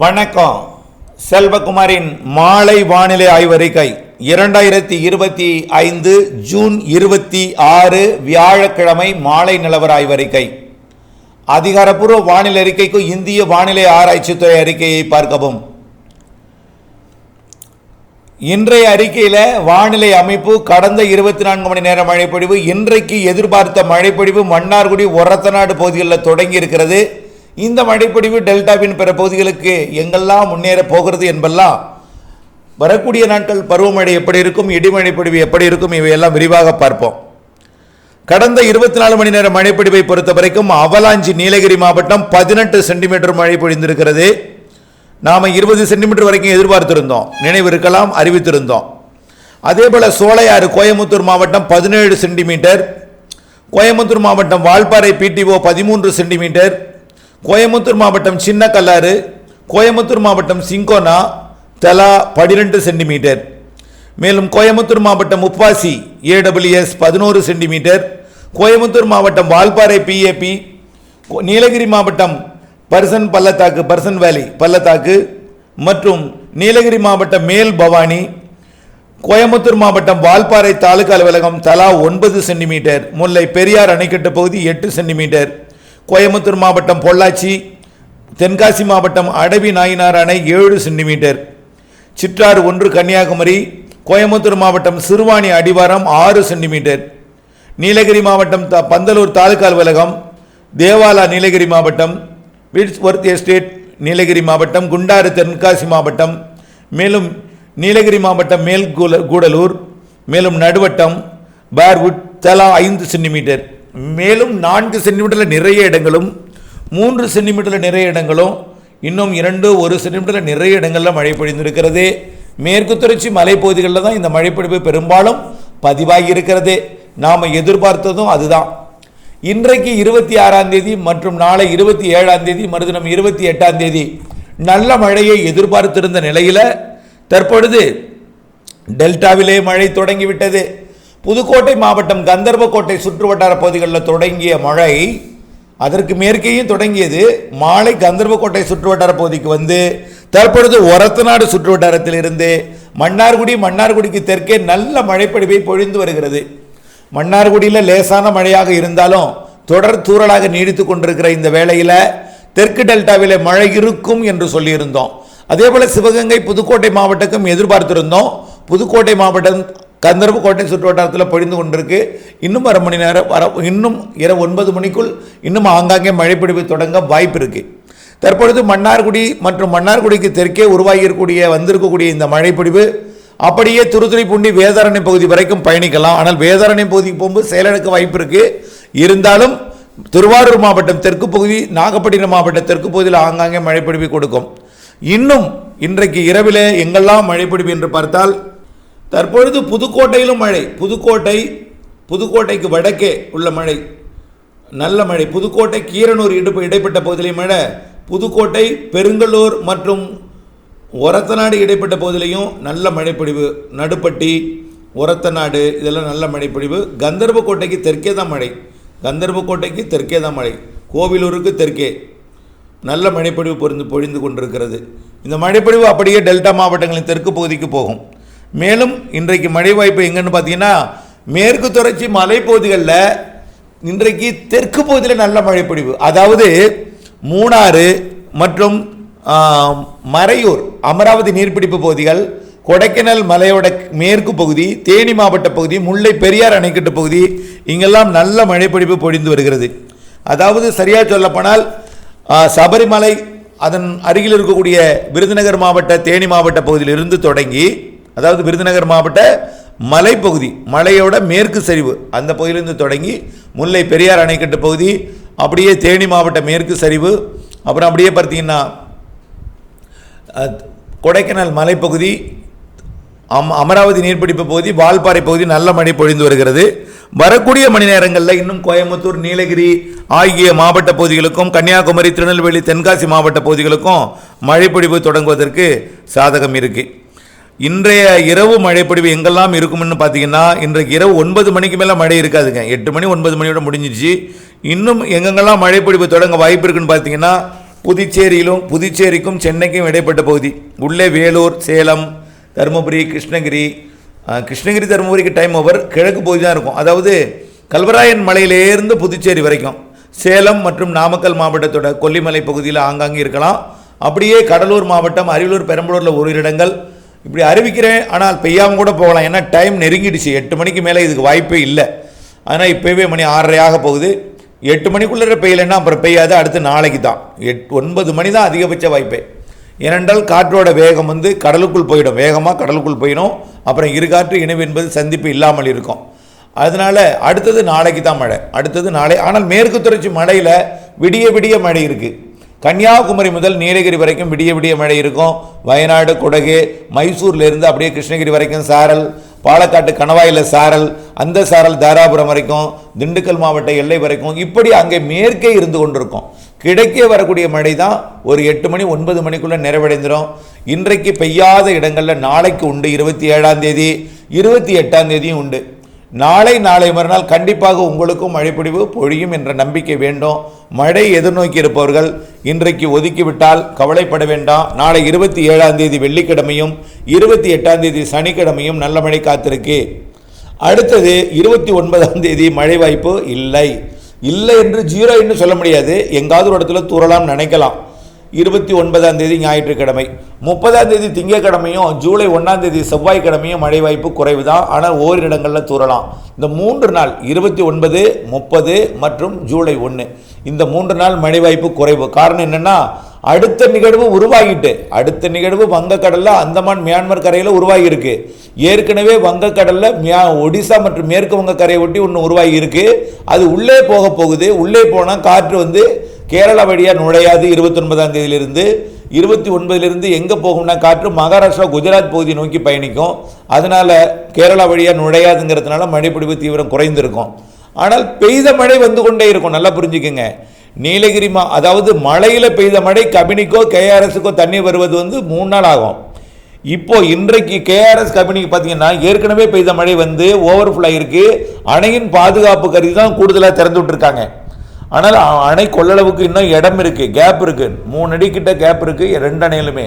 வணக்கம். செல்வகுமாரின் மாலை வானிலை ஆய்வறிக்கை இரண்டாயிரத்தி இருபத்தி ஐந்து ஜூன் இருபத்தி ஆறு வியாழக்கிழமை மாலை நிலவர ஆய்வறிக்கை. அதிகாரப்பூர்வ வானிலை அறிக்கைக்கு இந்திய வானிலை ஆராய்ச்சித்துறை அறிக்கையை பார்க்கவும். இன்றைய அறிக்கையில் வானிலை அமைப்பு கடந்த இருபத்தி நான்கு மணி நேர மழைப்பொழிவு இன்றைக்கு எதிர்பார்த்த மழைப்பொழிவு மன்னார்குடி ஒரத்தநாடு பகுதிகளில் தொடங்கி இருக்கிறது. இந்த மழைப்பொழிவு டெல்டாவின் பிற பகுதிகளுக்கு எங்கெல்லாம் முன்னேற போகிறது என்பெல்லாம் வரக்கூடிய நாட்கள் பருவமழை எப்படி இருக்கும் இடிமழை பொழிவு எப்படி இருக்கும் இவையெல்லாம் விரிவாக பார்ப்போம். கடந்த இருபத்தி நாலு மணி நேர மழைப்பொழிவை பொறுத்த வரைக்கும் அவலாஞ்சி நீலகிரி மாவட்டம் பதினெட்டு சென்டிமீட்டர் மழை பொழிந்திருக்கிறது. நாம் இருபது சென்டிமீட்டர் வரைக்கும் எதிர்பார்த்திருந்தோம். நினைவு இருக்கலாம் அறிவித்திருந்தோம். அதே போல் சோலையாறு கோயம்புத்தூர் மாவட்டம் பதினேழு சென்டிமீட்டர் கோயம்புத்தூர் மாவட்டம் வால்பாறை பிடிஓ பதிமூன்று சென்டிமீட்டர் கோயமுத்தூர் மாவட்டம் சின்ன கல்லாறு கோயமுத்தூர் மாவட்டம் சிங்கோனா தலா பனிரெண்டு சென்டிமீட்டர். மேலும் கோயமுத்தூர் மாவட்டம் உப்பாசி ஏடபிள்யூஎஸ் பதினோரு சென்டிமீட்டர். கோயம்புத்தூர் மாவட்டம் வால்பாறை பிஏபி நீலகிரி மாவட்டம் பர்சன் பள்ளத்தாக்கு பர்சன் வேலி பள்ளத்தாக்கு. மற்றும் நீலகிரி மாவட்டம் மேல் பவானி. கோயம்புத்தூர் மாவட்டம் வால்பாறை தாலுகா அலுவலகம் தலா ஒன்பது சென்டிமீட்டர். முல்லை பெரியார் அணைக்கட்டு பகுதி எட்டு சென்டிமீட்டர். கோயம்புத்தூர் மாவட்டம் பொள்ளாச்சி தென்காசி மாவட்டம் அடவி நாயினார் அணை ஏழு சென்டிமீட்டர். சிற்றாறு ஒன்று கன்னியாகுமரி கோயம்புத்தூர் மாவட்டம் சிறுவாணி அடிவாரம் ஆறு சென்டிமீட்டர். நீலகிரி மாவட்டம் த பந்தலூர் தாலுகா அலுவலகம் தேவாலா நீலகிரி மாவட்டம் விட்ஸ்வர்த் எஸ்டேட் நீலகிரி மாவட்டம் குண்டாறு தென்காசி மாவட்டம் மேலும் நீலகிரி மாவட்டம் மேல் கூடலூர் மேலும் நடுவட்டம் பார்வுட் தலா ஐந்து சென்டிமீட்டர். மேலும் நான்கு சென்டிமீட்டரில் நிறைய இடங்களும் மூன்று சென்டிமீட்டரில் நிறைய இடங்களும் இன்னும் இரண்டு ஒரு சென்டிமீட்டரில் நிறைய இடங்களில் மழை பொழிந்திருக்கிறது. மேற்கு தொடர்ச்சி மலைப்பகுதிகளில் தான் இந்த மழைப்பொழிவு பெரும்பாலும் பதிவாகி இருக்கிறது. நாம் எதிர்பார்த்ததும் அதுதான். இன்றைக்கு இருபத்தி ஆறாம் தேதி மற்றும் நாளை இருபத்தி ஏழாம் தேதி மறுதினம் இருபத்தி எட்டாம் தேதி நல்ல மழையை எதிர்பார்த்திருந்த நிலையில் தற்பொழுது டெல்டாவிலே மழை தொடங்கிவிட்டது. புதுக்கோட்டை மாவட்டம் கந்தர்வக்கோட்டை சுற்றுவட்டார பகுதிகளில் தொடங்கிய மழை அதற்கு மேற்கேயும் தொடங்கியது. மாலை கந்தர்வக்கோட்டை சுற்றுவட்டார பகுதிக்கு வந்து தற்பொழுது ஒரத்தநாடு சுற்றுவட்டாரத்தில் இருந்து மன்னார்குடி மன்னார்குடிக்கு தெற்கே நல்ல மழைப்படிவை பொழிந்து வருகிறது. மன்னார்குடியில் லேசான மழையாக இருந்தாலும் தொடர் தூரலாக நீடித்து கொண்டிருக்கிற இந்த வேளையில் தெற்கு டெல்டாவில் மழை இருக்கும் என்று சொல்லியிருந்தோம். அதே போல் சிவகங்கை புதுக்கோட்டை மாவட்டக்கும் எதிர்பார்த்திருந்தோம். புதுக்கோட்டை மாவட்டம் கந்தர்வக்கோட்டை சுற்றுவட்டாரத்தில் பொழிந்து கொண்டிருக்கு. இன்னும் அரை மணி நேரம் வர இன்னும் இரவு ஒன்பது மணிக்குள் இன்னும் ஆங்காங்கே மழைப்பிடிவு தொடங்க வாய்ப்பு இருக்கு. தற்பொழுது மன்னார்குடி மற்றும் மன்னார்குடிக்கு தெற்கே உருவாகியிருக்கக்கூடிய வந்திருக்கக்கூடிய இந்த மழைப்பிடிவு அப்படியே துருத்துறைப்பூண்டி வேதாரணை பகுதி வரைக்கும் பயணிக்கலாம். ஆனால் வேதாரண்யம் பகுதிக்கு போகும்போது செயலிழக்க வாய்ப்பு இருக்கு. இருந்தாலும் திருவாரூர் மாவட்டம் தெற்கு பகுதி நாகப்பட்டினம் மாவட்டம் தெற்கு பகுதியில் ஆங்காங்கே மழைப்பிடிவு கொடுக்கும். இன்னும் இன்றைக்கு இரவில் எங்கெல்லாம் மழைப்பிடிவு என்று பார்த்தால் தற்பொழுது புதுக்கோட்டையிலும் மழை. புதுக்கோட்டை புதுக்கோட்டைக்கு வடக்கே உள்ள மழை. நல்ல மழை. புதுக்கோட்டை கீரனூர் இடுப்பு இடைப்பட்ட பகுதியிலையும் மழை. புதுக்கோட்டை பெருங்கலூர் மற்றும் ஒரத்தநாடு இடைப்பட்ட பகுதியிலையும் நல்ல மழைப்பொழிவு. நடுப்பட்டி ஒரத்தநாடு இதெல்லாம் நல்ல மழைப்பொழிவு. கந்தர்வக்கோட்டைக்கு தெற்கே தான் மழை. கந்தர்வக்கோட்டைக்கு தெற்கே தான் மழை. கோவிலூருக்கு தெற்கே நல்ல மழைப்பொழிவு பொருந்து பொழிந்து கொண்டிருக்கிறது. இந்த மழைப்பொழிவு அப்படியே டெல்டா மாவட்டங்களின் தெற்கு பகுதிக்கு போகும். மேலும் இன்றைக்கு மழை வாய்ப்பு எங்கன்னு பார்த்தீங்கன்னா மேற்கு தொடர்ச்சி மலைப்பகுதிகளில் இன்றைக்கு தெற்கு பகுதியில் நல்ல மழைப்பொழிவு. அதாவது மூணாறு மற்றும் மறையூர் அமராவதி நீர்பிடிப்பு பகுதிகள் கொடைக்கானல் மலையோட மேற்கு பகுதி தேனி மாவட்ட பகுதி முல்லை பெரியார் அணைக்கட்டு பகுதி இங்கெல்லாம் நல்ல மழைப்பிடிப்பு பொழிந்து வருகிறது. அதாவது சரியாக சொல்லப்போனால் சபரிமலை அதன் அருகில் இருக்கக்கூடிய விருதுநகர் மாவட்ட தேனி மாவட்ட பகுதியிலிருந்து தொடங்கி அதாவது விருதுநகர் மாவட்ட மலைப்பகுதி மலையோட மேற்கு சரிவு அந்த பகுதியிலிருந்து தொடங்கி முல்லை பெரியார் அணைக்கட்டு பகுதி அப்படியே தேனி மாவட்ட மேற்கு சரிவு அப்புறம் அப்படியே பார்த்தீங்கன்னா கொடைக்கானல் மலைப்பகுதி அம் அமராவதி நீர்பிடிப்பு பகுதி வால்பாறை பகுதி நல்ல மழை பொழிந்து வருகிறது. வரக்கூடிய மணி நேரங்களில் இன்னும் கோயம்புத்தூர் நீலகிரி ஆகிய மாவட்ட பகுதிகளுக்கும் கன்னியாகுமரி திருநெல்வேலி தென்காசி மாவட்ட பகுதிகளுக்கும் மழைப்பொழிவு தொடங்குவதற்கு சாதகம் இருக்குது இன்றைய இரவு மழைப்பொழிவு எங்கெல்லாம் இருக்கும்னு பார்த்தீங்கன்னா இன்றைக்கு இரவு ஒன்பது மணிக்கு மேலே மழை இருக்காதுங்க. எட்டு மணி ஒன்பது மணியோட முடிஞ்சிச்சு இன்னும் எங்கெங்கெல்லாம் மழைப்பொழிவு தொடங்க வாய்ப்பு இருக்குன்னு பார்த்தீங்கன்னா புதுச்சேரியிலும் புதுச்சேரிக்கும் சென்னைக்கும் இடைப்பட்ட பகுதி. உள்ளே வேலூர் சேலம் தருமபுரி கிருஷ்ணகிரி. கிருஷ்ணகிரி தருமபுரிக்கு டைம் ஓவர் கிழக்கு பகுதி தான் இருக்கும். அதாவது கல்வராயன் மலையிலேருந்து புதுச்சேரி வரைக்கும். சேலம் மற்றும் நாமக்கல் மாவட்டத்தோட கொல்லிமலை பகுதியில் ஆங்காங்கே இருக்கலாம். அப்படியே கடலூர் மாவட்டம் அரியலூர் பெரம்பலூரில் ஒரு இடங்கள். இப்படி அறிவிக்கிறேன் ஆனால் பெய்யாமல் கூட போகலாம். ஏன்னா டைம் நெருங்கிடுச்சு. எட்டு மணிக்கு மேலே இதுக்கு வாய்ப்பே இல்லை. ஆனால் இப்போவே மணி ஆறரை ஆக போகுது. எட்டு மணிக்குள்ளே பெய்யலைன்னா அப்புறம் பெய்யாது அடுத்து நாளைக்கு தான். எட் ஒன்பது மணி தான் அதிகபட்ச வாய்ப்பே. ஏனென்றால் காற்றோட வேகம் வந்து கடலுக்குள் போயிடும். வேகமாக கடலுக்குள் போயிடும். அப்புறம் இரு காற்று இணைவு என்பது சந்திப்பு இல்லாமல் இருக்கும். அதனால அடுத்தது நாளைக்கு தான் மழை. அடுத்தது நாளை ஆனால் மேற்கு தொடர்ச்சி மழையில் விடிய விடிய மழை இருக்குது கன்னியாகுமரி முதல் நீலகிரி வரைக்கும் விடிய விடிய மழை இருக்கும். வயநாடு குடகு மைசூர்லேருந்து அப்படியே கிருஷ்ணகிரி வரைக்கும் சாரல் பாலக்காட்டு கணவாயில் சாரல் அந்த சாரல் தாராபுரம் வரைக்கும் திண்டுக்கல் மாவட்ட எல்லை வரைக்கும் இப்படி அங்கே மேற்கே இருந்து கொண்டிருக்கும். கிடைக்கே வரக்கூடிய மழை தான் ஒரு எட்டு மணி ஒன்பது மணிக்குள்ளே நிறைவடைந்துடும் இன்றைக்கு பெய்யாத இடங்களில் நாளைக்கு உண்டு இருபத்தி ஏழாம் தேதி இருபத்தி எட்டாம் தேதியும் உண்டு. நாளை நாளை மறுநாள் கண்டிப்பாக உங்களுக்கும் மழைப்பொழிவு பொழியும் என்ற நம்பிக்கை வேண்டும். மழை எதிர்நோக்கி இருப்பவர்கள் இன்றைக்கு ஒதுக்கிவிட்டால் கவலைப்பட வேண்டாம். நாளை இருபத்தி ஏழாம் தேதி வெள்ளிக்கிழமையும் இருபத்தி எட்டாம் தேதி சனிக்கிழமையும் நல்ல மழை காத்திருக்கு. அடுத்தது இருபத்தி ஒன்பதாம் தேதி மழை வாய்ப்பு இல்லை. இல்லை என்று ஜீரோ என்று சொல்ல முடியாது. எங்காவது ஒரு இடத்துல தூரலாம் நினைக்கலாம். இருபத்தி ஒன்பதாம் தேதி ஞாயிற்றுக்கிழமை. முப்பதாம் தேதி திங்கக்கிழமையும் ஜூலை ஒன்றாம் தேதி செவ்வாய்க்கிழமையும் மழை வாய்ப்பு குறைவு தான் ஆனால் ஓரிரு இடங்களில் தூறலாம். இந்த மூன்று நாள் இருபத்தி ஒன்பது முப்பது மற்றும் ஜூலை ஒன்று இந்த மூன்று நாள் மழை வாய்ப்பு குறைவு. காரணம் என்னென்னா அடுத்த நிகழ்வு உருவாகிட்டு அடுத்த நிகழ்வு வங்கக்கடலில் அந்தமான் மியான்மர் கரையில் உருவாகியிருக்கு. ஏற்கனவே வங்கக்கடலில் மியா ஒடிசா மற்றும் மேற்கு வங்க கரையை ஒட்டி ஒன்று உருவாகியிருக்கு. அது உள்ளே போக போகுது. உள்ளே போனால் காற்று வந்து கேரளா வழியாக நுழையாது இருபத்தொன்பதாம் தேதியிலிருந்து. இருபத்தி ஒன்பதிலிருந்து எங்கே போகும்னா காற்று மகாராஷ்டிரா குஜராத் பகுதியை நோக்கி பயணிக்கும். அதனால் கேரளா வழியாக நுழையாதுங்கிறதுனால மழைப்பிடிப்பு தீவிரம் குறைந்திருக்கும். ஆனால் பெய்த மழை வந்து கொண்டே இருக்கும். நல்லா புரிஞ்சுக்கங்க. நீலகிரி மா அதாவது மழையில் பெய்த மழை கபினிக்கோ கேஆர்எஸுக்கோ தண்ணி வருவது வந்து மூணு நாள் ஆகும். இப்போ இன்றைக்கு கேஆர்எஸ் கம்பெனிக்கு பார்த்தீங்கன்னா ஏற்கனவே பெய்த மழை வந்து ஓவர்ஃபுல்லாக இருக்குது அணையின் பாதுகாப்பு கருதி தான் கூடுதலாக திறந்து விட்டுருக்காங்க ஆனால் அணை கொள்ளளவுக்கு இன்னும் இடம் இருக்குது கேப் இருக்குது மூணு அடி கிட்ட கேப் இருக்குது ரெண்டு அணையிலுமே.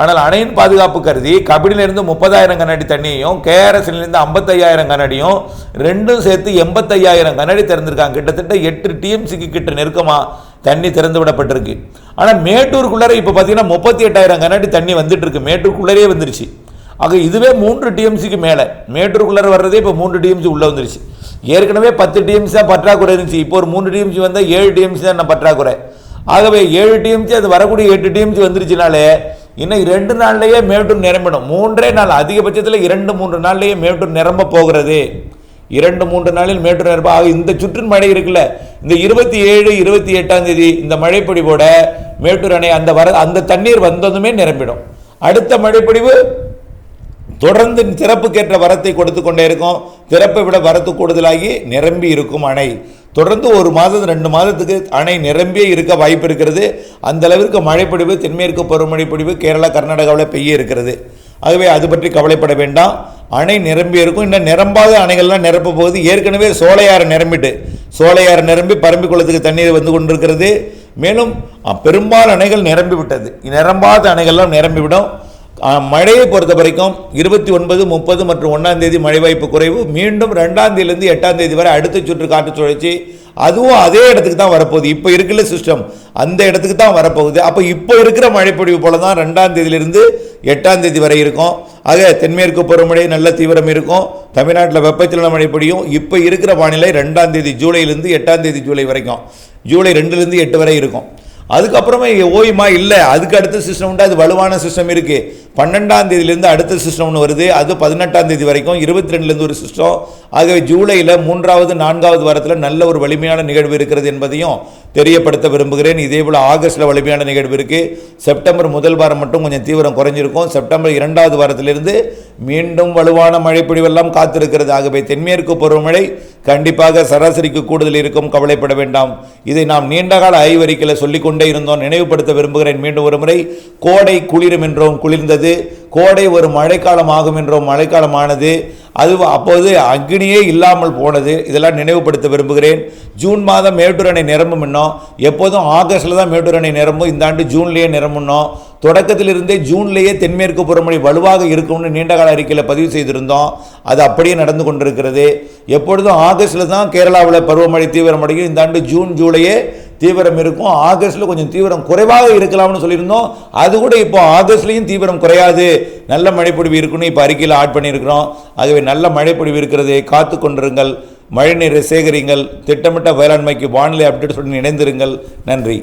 ஆனால் அணையின் பாதுகாப்பு கருதி கபினிலிருந்து முப்பதாயிரம் கண்ணாடி தண்ணியையும் கேஆர்எஸ்லேருந்து ஐம்பத்தையாயிரம் கண்ணாடியும் ரெண்டும் சேர்த்து எண்பத்தையாயிரம் கண்ணாடி திறந்திருக்காங்க. கிட்டத்தட்ட எட்டு டிஎம்சிக்கு கிட்ட நெருக்கமாக தண்ணி திறந்து விடப்பட்டிருக்கு. ஆனால் மேட்டூருக்குள்ளே இப்போ பார்த்தீங்கன்னா முப்பத்தி எட்டாயிரம் கண்ணாடி தண்ணி வந்துட்டு இருக்கு. மேட்டூருக்குள்ளரே வந்துருச்சு. ஆக இதுவே மூன்று டிஎம்சிக்கு மேலே. மேட்டூருக்குள்ளார வர்றதே இப்போ மூன்று டிஎம்சி உள்ளே வந்துருச்சு. ஏற்கனவே பத்து டிஎம்சி தான் பற்றாக்குறை இருந்துச்சு. இப்போ ஒரு மூணு டிஎம்சி வந்தால் ஏழு டிஎம்சி தான் என்ன பற்றாக்குறை? ஆகவே ஏழு டிஎம்சி அது வரக்கூடிய எட்டு டிஎம்சி வந்துருச்சுனாலே இன்னும் ரெண்டு நாள்லேயே மேட்டூர் நிரம்பிடும். மூன்றே நாள் அதிகபட்சத்தில் இரண்டு மூன்று நாள்லேயே மேட்டூர் நிரம்ப போகிறது. இரண்டு மூன்று நாளில் மேட்டூர் நிரம்ப. ஆக இந்த சுற்றின் மழை இருக்குல்ல இந்த இருபத்தி ஏழு இருபத்தி எட்டாம் தேதி இந்த மழைப்பொழிவோட மேட்டூர் அணை அந்த வர அந்த தண்ணீர் வந்ததுமே நிரம்பிடும். அடுத்த மழைப்பொடிவு தொடர்ந்து திறப்புக்கேற்ற வரத்தை கொடுத்து கொண்டே இருக்கும். திறப்பை விட வரத்து கூடுதலாகி நிரம்பி இருக்கும் அணை. தொடர்ந்து ஒரு மாதம் ரெண்டு மாதத்துக்கு அணை நிரம்பியே இருக்க வாய்ப்பு இருக்கிறது. அந்த அளவிற்கு மழைப்பொழிவு தென்மேற்கு பருவமழை பொழிவு கேரளா கர்நாடகாவில் பெய்ய இருக்கிறது. ஆகவே அது பற்றி கவலைப்பட வேண்டாம். அணை நிரம்பி இருக்கும். இன்னும் நிரம்பாத அணைகள்லாம் நிரப்ப போகுது. ஏற்கனவே சோலையாறு நிரம்பிட்டு சோலையாறு நிரம்பி பரம்பி குளத்துக்கு தண்ணீர் வந்து கொண்டிருக்கிறது. மேலும் பெரும்பாலும் பெரும்பாலான அணைகள் நிரம்பி விட்டது நிரம்பாத அணைகள்லாம் நிரம்பிவிடும். மழையை பொறுத்த வரைக்கும் இருபத்தி ஒன்பது முப்பது மற்றும் ஒன்றாம் தேதி மழை வாய்ப்பு குறைவு. மீண்டும் ரெண்டாம் தேதியிலிருந்து எட்டாம் தேதி வரை அடுத்த சுற்று காற்று சுழற்சி. அதுவும் அதே இடத்துக்கு தான் வரப்போகுது. இப்போ இருக்குல்ல சிஸ்டம் அந்த இடத்துக்கு தான் வரப்போகுது. அப்போ இப்போ இருக்கிற மழைப்பொழிவு போல தான் ரெண்டாம் தேதியிலிருந்து எட்டாம் தேதி வரை இருக்கும். ஆக தென்மேற்கு பருவமழை நல்ல தீவிரம் இருக்கும். தமிழ்நாட்டில் வெப்பச்சலன மழை பொழியும். இப்போ இருக்கிற வானிலை ரெண்டாம் தேதி ஜூலையிலேருந்து எட்டாம் தேதி ஜூலை வரைக்கும். ஜூலை ரெண்டுலேருந்து எட்டு வரை இருக்கும். அதுக்கப்புறமா இங்க ஓய்மா இல்லை. அதுக்கு அடுத்த சிஸ்டம் உண்டு? அது வலுவான சிஸ்டம் இருக்குது பன்னெண்டாம் தேதியிலேருந்து அடுத்த சிஸ்டம் ஒன்று வருது. அது பதினெட்டாம் தேதி வரைக்கும் இருபத்தி ரெண்டுலேருந்து ஒரு சிஸ்டம் ஆகவே ஜூலையில் மூன்றாவது நான்காவது வாரத்தில் நல்ல ஒரு வலிமையான நிகழ்வு இருக்கிறது என்பதையும் தெரியப்படுத்த விரும்புகிறேன். இதே போல் ஆகஸ்ட்டில் வலிமையான நிகழ்வு இருக்குது செப்டம்பர் முதல் வாரம் மட்டும் கொஞ்சம் தீவிரம் குறைஞ்சிருக்கும். செப்டம்பர் இரண்டாவது வாரத்திலிருந்து மீண்டும் வலுவான மழைப்பொழிவெல்லாம் காத்திருக்கிறது. ஆகவே தென்மேற்கு பருவமழை கண்டிப்பாக சராசரிக்கு கூடுதல் இருக்கும். கவலைப்பட வேண்டாம். இதை நாம் நீண்டகால ஆய்வறிக்கையில் சொல்லிக்கொண்டே இருந்தோம். நினைவுபடுத்த விரும்புகிறேன். மீண்டும் ஒரு முறை கோடை குளிரும் என்றோம் குளிர்ந்தது. கோடை ஒரு மழைக்காலம் ஆகும் என்றோம் மழைக்காலம் ஆனது அது அப்போது அக்னியே இல்லாமல் போனது. இதெல்லாம் நினைவுபடுத்த விரும்புகிறேன். ஜூன் மாதம் மேட்டூர் அணை நிரம்பும் இன்னும் எப்போதும் ஆகஸ்டில் தான் மேட்டூர் அணை நிரம்பும். இந்த ஆண்டு ஜூன்லேயே நிரம்புனோம் தொடக்கத்திலிருந்தே ஜூன்லேயே தென்மேற்கு புறமொழி வலுவாக இருக்கும்னு நீண்டகால அறிக்கையில் பதிவு செய்திருந்தோம். அது அப்படியே நடந்து கொண்டிருக்கிறது. எப்பொழுதும் ஆகஸ்ட்டில் தான் கேரளாவில் பருவமழை தீவிரமடையும் இந்த ஆண்டு ஜூன் ஜூலையே தீவிரம் இருக்கும். ஆகஸ்ட்டில் கொஞ்சம் தீவிரம் குறைவாக இருக்கலாம்னு சொல்லியிருந்தோம். அது கூட இப்போ ஆகஸ்ட்லேயும் தீவிரம் குறையாது. நல்ல மழைப்பொழிவு இருக்குன்னு இப்போ அறிக்கையில் ஆட் பண்ணியிருக்கிறோம். ஆகவே நல்ல மழைப்பொழிவு இருக்கிறது காத்து கொண்டிருங்கள். மழைநீரை சேகரிங்கள். திட்டமிட்ட வேளாண்மைக்கு வானிலை அப்டேட் சொல்லி இணைந்திருங்கள். நன்றி.